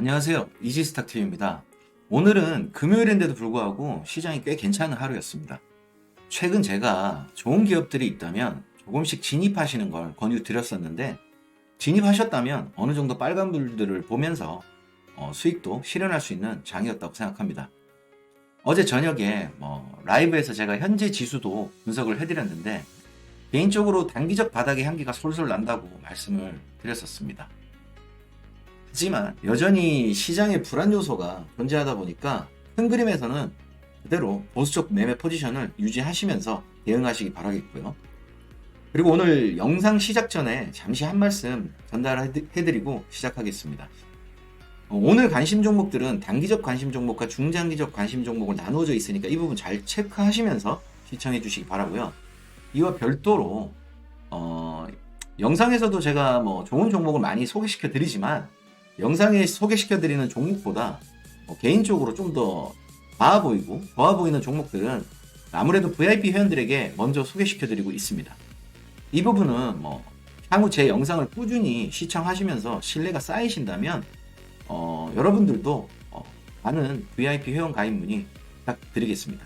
안녕하세요. 이지스탁TV입니다. 오늘은 금요일인데도 불구하고 시장이 꽤 괜찮은 하루였습니다. 최근 제가 좋은 기업들이 있다면 조금씩 진입하시는 걸 권유드렸었는데 진입하셨다면 어느 정도 빨간불들을 보면서 어, 수익도 실현할 수 있는 장이었다고 생각합니다. 어제 저녁에 뭐 라이브에서 제가 현재 지수도 분석을 해드렸는데 개인적으로 단기적 바닥의 향기가 솔솔 난다고 말씀을 드렸었습니다. 하지만 여전히 시장의 불안 요소가 존재하다 보니까 큰 그림에서는 그대로 보수적 매매 포지션을 유지하시면서 대응하시기 바라겠고요. 그리고 오늘 영상 시작 전에 잠시 한 말씀 전달해드리고 시작하겠습니다. 어, 오늘 관심 종목들은 단기적 관심 종목과 중장기적 관심 종목으로 나누어져 있으니까 이 부분 잘 체크하시면서 시청해 주시기 바라고요. 이와 별도로 어, 영상에서도 제가 뭐 좋은 종목을 많이 소개시켜 드리지만 영상에 소개시켜 드리는 종목보다 뭐 개인적으로 좀 더 나아 보이고 좋아 보이는 종목들은 아무래도 VIP 회원들에게 먼저 소개시켜 드리고 있습니다. 이 부분은 뭐 향후 제 영상을 꾸준히 시청하시면서 신뢰가 쌓이신다면 어, 여러분들도 어, 많은 VIP 회원 가입 문의 부탁드리겠습니다.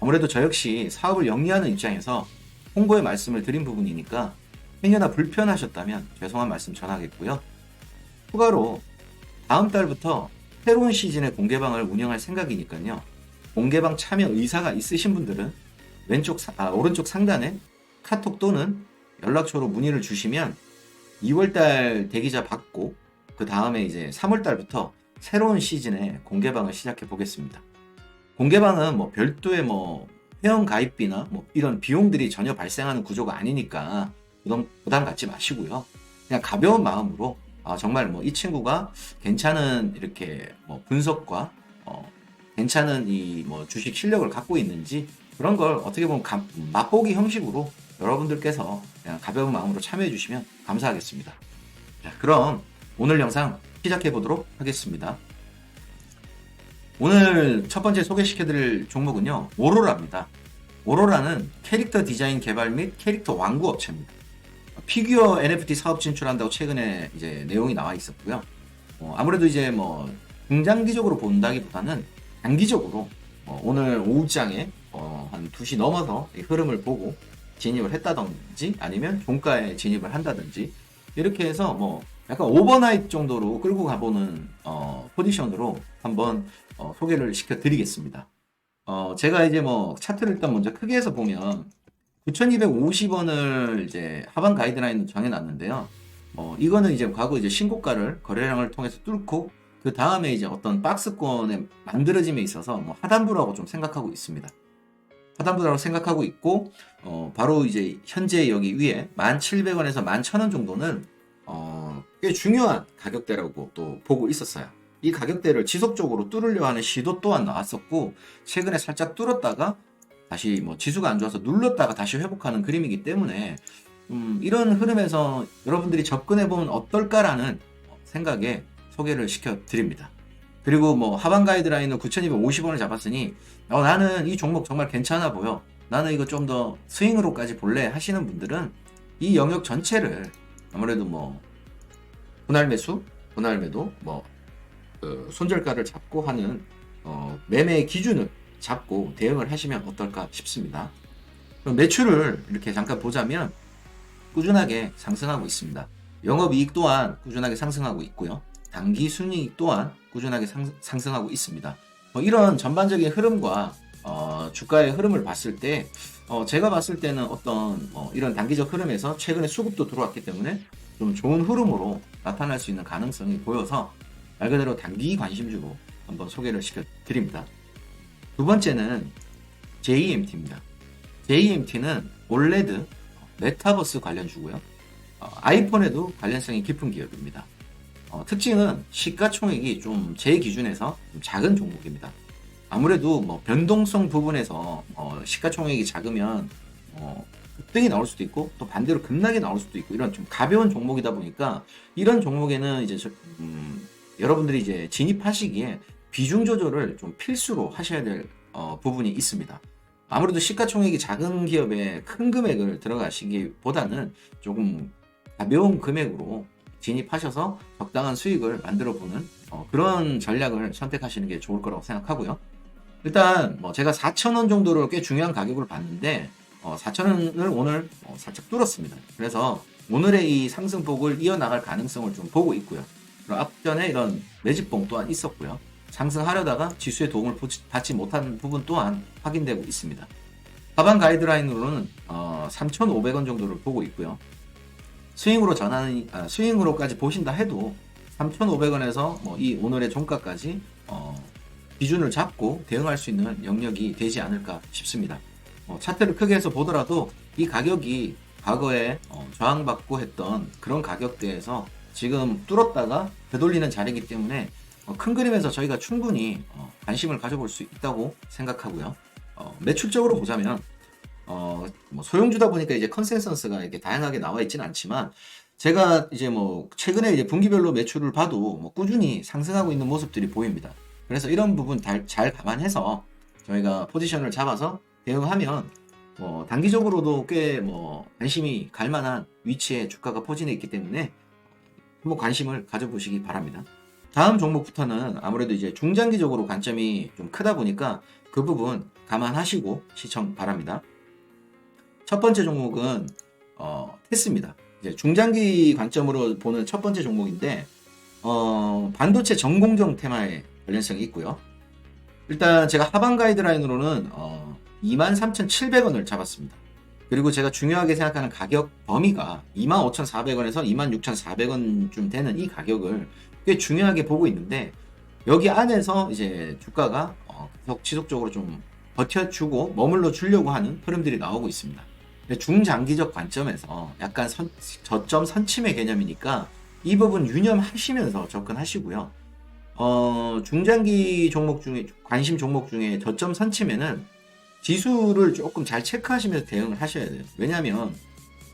아무래도 저 역시 사업을 영위하는 입장에서 홍보의 말씀을 드린 부분이니까 행여나 불편하셨다면 죄송한 말씀 전하겠고요. 추가로 다음 달부터 새로운 시즌의 공개방을 운영할 생각이니까요. 공개방 참여 의사가 있으신 분들은 왼쪽 사- 아, 오른쪽 상단에 카톡 또는 연락처로 문의를 주시면 2월달 대기자 받고 그 다음에 이제 3월달부터 새로운 시즌의 공개방을 시작해 보겠습니다. 공개방은 뭐 별도의 뭐 회원 가입비나 뭐 이런 비용들이 전혀 발생하는 구조가 아니니까 부담, 부담 갖지 마시고요. 그냥 가벼운 마음으로 아, 정말 뭐 이 친구가 괜찮은 이렇게 뭐 분석과 어, 괜찮은 이 뭐 주식 실력을 갖고 있는지 그런 걸 어떻게 보면 감- 맛보기 형식으로 여러분들께서 그냥 가벼운 마음으로 참여해 주시면 감사하겠습니다. 자, 그럼 오늘 영상 시작해 보도록 하겠습니다. 오늘 첫 번째 소개시켜 드릴 종목은요, 오로라입니다. 오로라는 캐릭터 디자인 개발 및 캐릭터 완구 업체입니다. 피규어 NFT 사업 진출한다고 최근에 이제 내용이 나와 있었고요. 어, 아무래도 이제 뭐 중장기적으로 본다기보다는 단기적으로 어, 오늘 오후장에 어, 한 2시 넘어서 이 흐름을 보고 진입을 했다든지 아니면 종가에 진입을 한다든지 이렇게 해서 뭐 약간 오버나이트 정도로 끌고 가보는 어, 포지션으로 한번 어, 소개를 시켜드리겠습니다. 어, 제가 이제 뭐 차트를 일단 먼저 크게 해서 보면 9,250원을 이제 하반 가이드라인으로 정해놨는데요. 어, 이거는 이제 과거 이제 신고가를 거래량을 통해서 뚫고 그 다음에 이제 어떤 박스권의 만들어짐에 있어서 뭐 하단부라고 좀 생각하고 있습니다. 하단부라고 생각하고 있고 어, 바로 이제 현재 여기 위에 1,700원에서 11,000원 정도는 어, 꽤 중요한 가격대라고 또 보고 있었어요. 이 가격대를 지속적으로 뚫으려 하는 시도 또한 나왔었고 최근에 살짝 뚫었다가 다시 뭐 지수가 안 좋아서 눌렀다가 다시 회복하는 그림이기 때문에 음, 이런 흐름에서 여러분들이 접근해 보면 어떨까라는 생각에 소개를 시켜 드립니다. 그리고 뭐 하반 가이드라인은 9,250원을 잡았으니 어, 나는 이 종목 정말 괜찮아 보여. 나는 이거 좀 더 스윙으로까지 볼래 하시는 분들은 이 영역 전체를 아무래도 뭐 분할 매수, 분할 매도, 뭐 그 손절가를 잡고 하는 어, 매매의 기준을 잡고 대응을 하시면 어떨까 싶습니다. 그럼 매출을 이렇게 잠깐 보자면 꾸준하게 상승하고 있습니다. 영업이익 또한 꾸준하게 상승하고 있고요. 단기 순이익 또한 꾸준하게 상, 상승 하고 있습니다. 뭐 이런 전반적인 흐름과 어, 주가의 흐름을 봤을 때 어, 제가 봤을 때는 어떤 어, 이런 단기적 흐름에서 최근에 수급도 들어왔기 때문에 좀 좋은 흐름으로 나타날 수 있는 가능성이 보여서 말 그대로 단기 관심주로 한번 소개를 시켜드립니다. 두 번째는 JMT입니다. JMT는 올레드 메타버스 관련주고요. 어, 아이폰에도 관련성이 깊은 기업입니다. 어, 특징은 시가총액이 좀 제 기준에서 좀 작은 종목입니다. 아무래도 뭐 변동성 부분에서 어, 시가총액이 작으면 어, 급등이 나올 수도 있고 또 반대로 급락이 나올 수도 있고 이런 좀 가벼운 종목이다 보니까 이런 종목에는 이제 저- 음, 여러분들이 이제 진입하시기에 비중 조절을 좀 필수로 하셔야 될 어, 부분이 있습니다. 아무래도 시가총액이 작은 기업에 큰 금액을 들어가시기보다는 조금 가벼운 금액으로 진입하셔서 적당한 수익을 만들어 보는 어, 그런 전략을 선택하시는 게 좋을 거라고 생각하고요. 일단 뭐 제가 4,000원 정도로 꽤 중요한 가격을 봤는데 어, 4,000원을 오늘 어, 살짝 뚫었습니다. 그래서 오늘의 이 상승폭을 이어나갈 가능성을 좀 보고 있고요. 앞전에 이런 매집봉 또한 있었고요. 상승하려다가 지수의 도움을 받지 못한 부분 또한 확인되고 있습니다. 하반 가이드라인으로는 어, 3,500원 정도를 보고 있고요. 스윙으로 전하는 아, 스윙으로까지 보신다 해도 3,500원에서 뭐 이 오늘의 종가까지 어, 기준을 잡고 대응할 수 있는 영역이 되지 않을까 싶습니다. 어, 차트를 크게 해서 보더라도 이 가격이 과거에 어, 저항받고 했던 그런 가격대에서 지금 뚫었다가 되돌리는 자리이기 때문에 어, 큰 그림에서 저희가 충분히 어, 관심을 가져볼 수 있다고 생각하고요. 어, 매출적으로 보자면 어, 뭐 소형주다 보니까 이제 컨센서스가 이렇게 다양하게 나와 있지는 않지만 제가 이제 뭐 최근에 이제 분기별로 매출을 봐도 뭐 꾸준히 상승하고 있는 모습들이 보입니다. 그래서 이런 부분 잘, 잘 감안해서 저희가 포지션을 잡아서 대응하면 뭐 단기적으로도 꽤 뭐 관심이 갈 만한 위치에 주가가 포진해 있기 때문에 한번 관심을 가져보시기 바랍니다. 다음 종목부터는 아무래도 이제 중장기적으로 관점이 좀 크다 보니까 그 부분 감안하시고 시청 바랍니다. 첫 번째 종목은 어, 테스입니다. 이제 중장기 관점으로 보는 첫 번째 종목인데 어, 반도체 전공정 테마에 관련성이 있고요. 일단 제가 하반 가이드라인으로는 어, 23,700원을 잡았습니다. 그리고 제가 중요하게 생각하는 가격 범위가 25,400원에서 26,400원쯤 되는 이 가격을 꽤 중요하게 보고 있는데 여기 안에서 이제 주가가 어, 계속 지속적으로 좀 버텨주고 머물러 주려고 하는 흐름들이 나오고 있습니다. 중장기적 관점에서 약간 선- 저점 선침의 개념이니까 이 부분 유념하시면서 접근하시고요. 어, 중장기 종목 중에 관심 종목 중에 저점 선침에는 지수를 조금 잘 체크하시면서 대응을 하셔야 돼요. 왜냐하면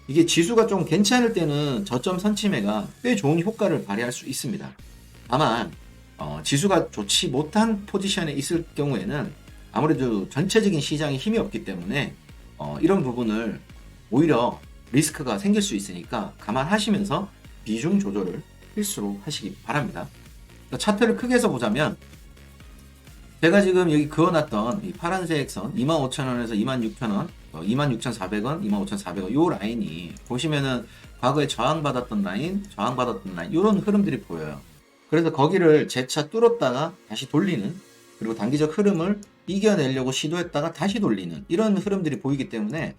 이게 지수가 좀 괜찮을 때는 저점 선침해가 꽤 좋은 효과를 발휘할 수 있습니다. 다만 어, 지수가 좋지 못한 포지션에 있을 경우에는 아무래도 전체적인 시장에 힘이 없기 때문에 어, 이런 부분을 오히려 리스크가 생길 수 있으니까 감안하시면서 비중 조절을 필수로 하시기 바랍니다. 그러니까 차트를 크게 해서 보자면 제가 지금 여기 그어놨던 이 파란색 선 25,000원에서 26,000원, 어, 26,400원, 25,400원 요 라인이 보시면은 과거에 저항받았던 라인, 저항받았던 라인 이런 흐름들이 보여요. 그래서 거기를 재차 뚫었다가 다시 돌리는 그리고 단기적 흐름을 이겨내려고 시도했다가 다시 돌리는 이런 흐름들이 보이기 때문에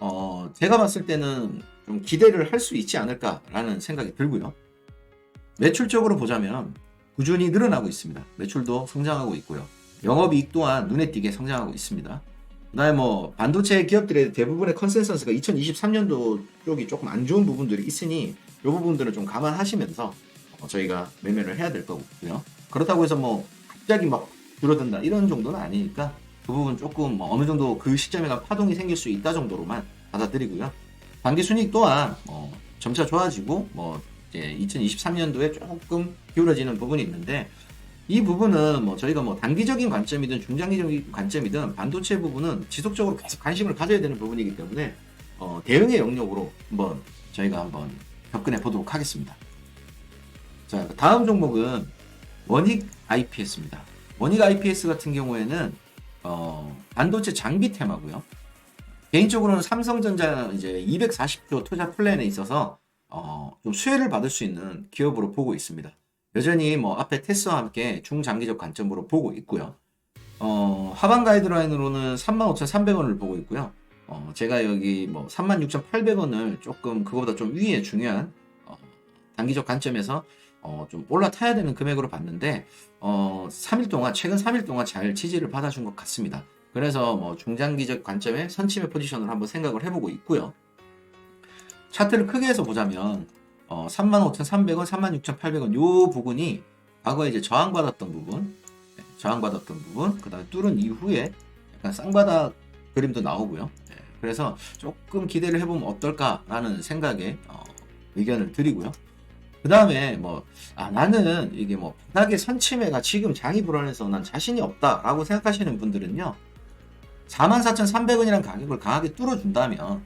어, 제가 봤을 때는 좀 기대를 할 수 있지 않을까라는 생각이 들고요. 매출적으로 보자면 꾸준히 늘어나고 있습니다. 매출도 성장하고 있고요. 영업이익 또한 눈에 띄게 성장하고 있습니다. 그다음에 뭐 반도체 기업들의 대부분의 컨센서스가 2023년도 쪽이 조금 안 좋은 부분들이 있으니 이 부분들을 좀 감안하시면서 어, 저희가 매매를 해야 될 거고요. 그렇다고 해서 뭐 갑자기 막 줄어든다 이런 정도는 아니니까 그 부분 조금 뭐 어느 정도 그 시점에 가 파동이 생길 수 있다 정도로만 받아들이고요. 단기 순이익 또한 뭐 점차 좋아지고 뭐 이제 2023년도에 조금 기울어지는 부분이 있는데 이 부분은 뭐 저희가 뭐 단기적인 관점이든 중장기적인 관점이든 반도체 부분은 지속적으로 계속 관심을 가져야 되는 부분이기 때문에 어, 대응의 영역으로 한번 저희가 한번 접근해 보도록 하겠습니다. 자 다음 종목은 원익 IPS입니다. 원익 IPS 같은 경우에는 어, 반도체 장비 테마고요. 개인적으로는 삼성전자 이제 240조 투자 플랜에 있어서 어, 좀 수혜를 받을 수 있는 기업으로 보고 있습니다. 여전히 뭐 앞에 테스와 함께 중장기적 관점으로 보고 있고요. 어, 하반 가이드라인으로는 35,300원을 보고 있고요. 어, 제가 여기 뭐 36,800원을 조금 그거보다 좀 위에 중요한 어, 단기적 관점에서 어, 좀 올라타야 되는 금액으로 봤는데 어, 3일 동안 최근 3일 동안 잘 지지를 받아준 것 같습니다. 그래서 뭐 중장기적 관점의 선침의 포지션을 한번 생각을 해보고 있고요. 차트를 크게 해서 보자면 어, 35,300원, 36,800원 요 부분이 과거에 이제 저항받았던 부분, 네, 저항받았던 부분, 그 다음에 뚫은 이후에 약간 쌍바닥 그림도 나오고요. 네, 그래서 조금 기대를 해보면 어떨까라는 생각에 어, 의견을 드리고요. 그 다음에 뭐, 아, 나는 이게 뭐, 바닥의 선침해가 지금 장이 불안해서 난 자신이 없다라고 생각하시는 분들은요, 44,300원이라는 가격을 강하게 뚫어준다면, 어,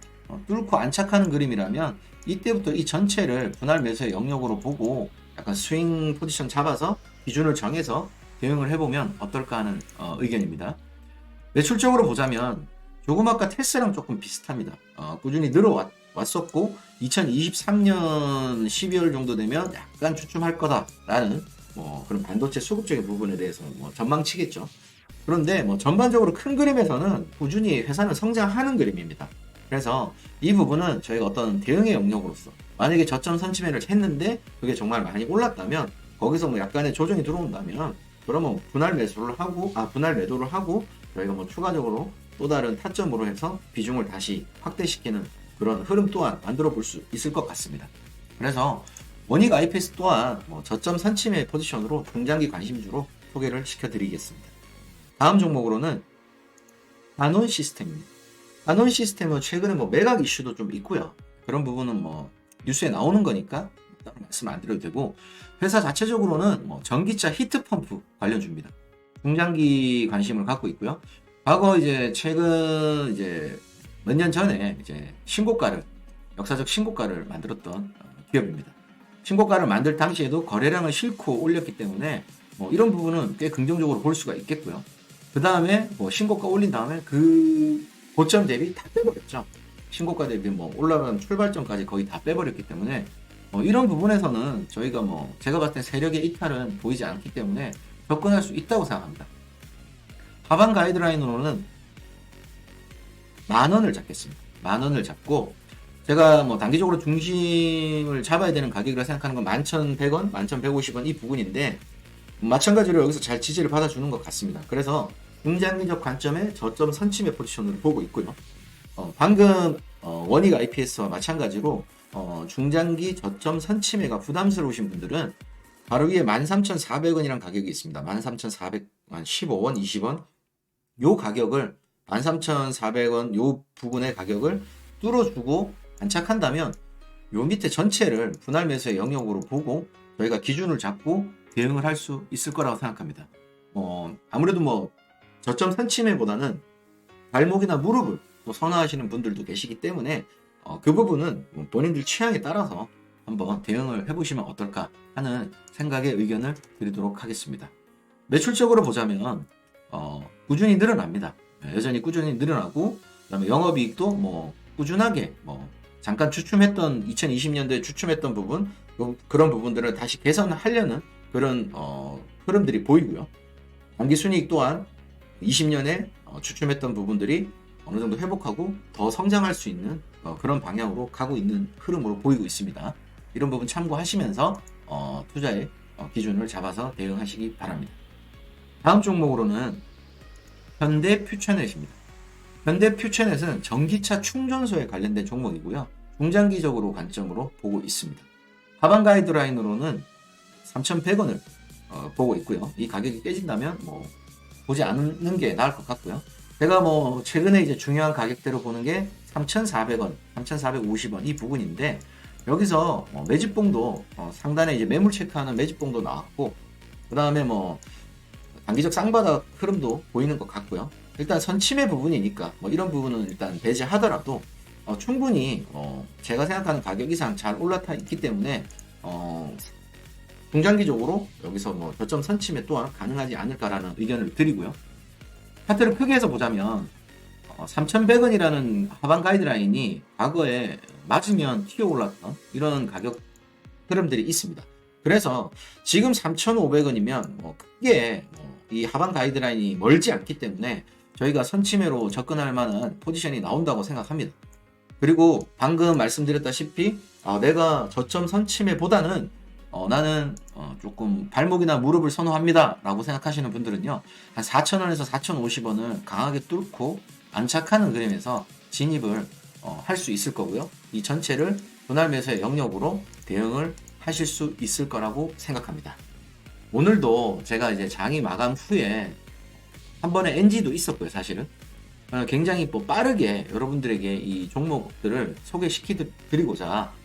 뚫고 안착하는 그림이라면, 이때부터 이 전체를 분할 매수의 영역으로 보고, 약간 스윙 포지션 잡아서 기준을 정해서 대응을 해보면 어떨까 하는 어, 의견입니다. 매출적으로 보자면 조금 아까 테스랑 조금 비슷합니다. 어, 꾸준히 늘어왔었고 2023년 12월 정도 되면 약간 주춤할 거다라는 뭐 그런 반도체 수급적인 부분에 대해서 뭐 전망치겠죠. 그런데 뭐 전반적으로 큰 그림에서는 꾸준히 회사는 성장하는 그림입니다. 그래서 이 부분은 저희가 어떤 대응의 영역으로서 만약에 저점 선침해를 했는데 그게 정말 많이 올랐다면 거기서 뭐 약간의 조정이 들어온다면 그러면 분할 매수를 하고 아 분할 매도를 하고 저희가 뭐 추가적으로 또 다른 타점으로 해서 비중을 다시 확대시키는 그런 흐름 또한 만들어 볼 수 있을 것 같습니다. 그래서 원익 IPS 또한 뭐 저점 선침의 포지션으로 중장기 관심주로 소개를 시켜드리겠습니다. 다음 종목으로는 단원 시스템입니다. 단원 시스템은 최근에 뭐 매각 이슈도 좀 있고요. 그런 부분은 뭐 뉴스에 나오는 거니까 따로 말씀 안 드려도 되고 회사 자체적으로는 뭐 전기차 히트펌프 관련주입니다. 중장기 관심을 갖고 있고요. 과거 이제 최근 이제 몇 년 전에 이제 신고가를 역사적 신고가를 만들었던 어, 기업입니다. 신고가를 만들 당시에도 거래량을 싣고 올렸기 때문에 뭐 이런 부분은 꽤 긍정적으로 볼 수가 있겠고요. 그 다음에 뭐 신고가 올린 다음에 그 고점 대비 다 빼버렸죠. 신고가 대비 뭐 올라간 출발점까지 거의 다 빼버렸기 때문에 뭐 이런 부분에서는 저희가 뭐 제가 봤을 때 세력의 이탈은 보이지 않기 때문에 접근할 수 있다고 생각합니다. 하반 가이드라인으로는 만 원을 잡겠습니다. 만 원을 잡고 제가 뭐 단기적으로 중심을 잡아야 되는 가격이라 생각하는 건 11,100원, 11,150원 이 부분인데 마찬가지로 여기서 잘 지지를 받아주는 것 같습니다. 그래서 중장기적 관점의 저점 선침의 포지션을 보고 있고요. 어, 방금 어, 원익 IPS와 마찬가지로 어, 중장기 저점 선침해가 부담스러우신 분들은 바로 위에 13,400원이라는 가격이 있습니다. 13,400, 한 15원, 20원 요 가격을 13,400원 요 부분의 가격을 뚫어주고 안착한다면 요 밑에 전체를 분할 매수의 영역으로 보고 저희가 기준을 잡고 대응을 할 수 있을 거라고 생각합니다. 어, 아무래도 뭐 저점 선침해보다는 발목이나 무릎을 또 선호하시는 분들도 계시기 때문에 어, 그 부분은 뭐 본인들 취향에 따라서 한번 대응을 해보시면 어떨까 하는 생각의 의견을 드리도록 하겠습니다. 매출적으로 보자면 어, 꾸준히 늘어납니다. 네, 여전히 꾸준히 늘어나고 그다음에 영업이익도 뭐 꾸준하게 뭐 잠깐 추춤했던 2020년도에 추춤했던 부분 그- 그런 부분들을 다시 개선하려는 그런 어, 흐름들이 보이고요. 단기 순이익 또한 20년에 어, 추춤했던 부분들이 어느 정도 회복하고 더 성장할 수 있는 어, 그런 방향으로 가고 있는 흐름으로 보이고 있습니다. 이런 부분 참고하시면서 어, 투자의 어, 기준을 잡아서 대응하시기 바랍니다. 다음 종목으로는 현대 퓨처넷입니다. 현대 퓨처넷은 전기차 충전소에 관련된 종목이고요. 중장기적으로 관점으로 보고 있습니다. 하반 가이드라인으로는 3,100원을 어, 보고 있고요. 이 가격이 깨진다면 뭐 보지 않는 게 나을 것 같고요. 제가 뭐 최근에 이제 중요한 가격대로 보는 게 3,400원, 3,450원 이 부분인데 여기서 어, 매집봉도 어, 상단에 이제 매물 체크하는 매집봉도 나왔고 그 다음에 뭐 단기적 쌍바닥 흐름도 보이는 것 같고요. 일단 선침의 부분이니까 뭐 이런 부분은 일단 배제하더라도 어, 충분히 어, 제가 생각하는 가격 이상 잘 올라타 있기 때문에 어, 중장기적으로 여기서 뭐 저점 선침에 또한 가능하지 않을까라는 의견을 드리고요. 차트를 크게 해서 보자면 어, 3,100원이라는 하반 가이드라인이 과거에 맞으면 튀어 올랐던 이런 가격 흐름들이 있습니다. 그래서 지금 3,500원이면 뭐 크게 뭐이 하반 가이드라인이 멀지 않기 때문에 저희가 선침해로 접근할 만한 포지션이 나온다고 생각합니다. 그리고 방금 말씀드렸다시피 아, 내가 저점 선침해보다는 어, 나는 어, 조금 발목이나 무릎을 선호합니다 라고 생각하시는 분들은요 한 4,000원에서 4,050원을 강하게 뚫고 안착하는 그림에서 진입을 어, 할 수 있을 거고요. 이 전체를 분할 매수의 영역으로 대응을 하실 수 있을 거라고 생각합니다. 오늘도 제가 이제 장이 마감 후에 한 번에 NG도 있었고요 사실은. 어, 굉장히 뭐 빠르게 여러분들에게 이 종목들을 소개시켜 드리고자 어,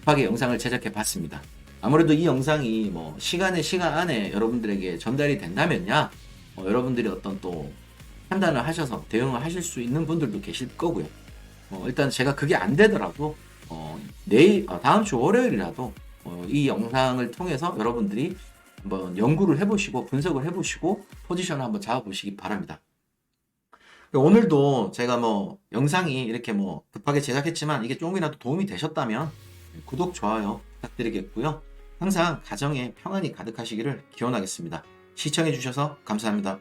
급하게 영상을 제작해 봤습니다. 아무래도 이 영상이 뭐 시간의 시간 안에 여러분들에게 전달이 된다면야 어, 여러분들이 어떤 또 판단을 하셔서 대응을 하실 수 있는 분들도 계실 거고요. 어, 일단 제가 그게 안 되더라도 어, 내일 어, 다음 주 월요일이라도 어, 이 영상을 통해서 여러분들이 한번 연구를 해보시고 분석을 해보시고 포지션을 한번 잡아보시기 바랍니다. 오늘도 제가 뭐 영상이 이렇게 뭐 급하게 제작했지만 이게 조금이라도 도움이 되셨다면 구독, 좋아요 부탁드리겠고요. 항상 가정에 평안이 가득하시기를 기원하겠습니다. 시청해주셔서 감사합니다.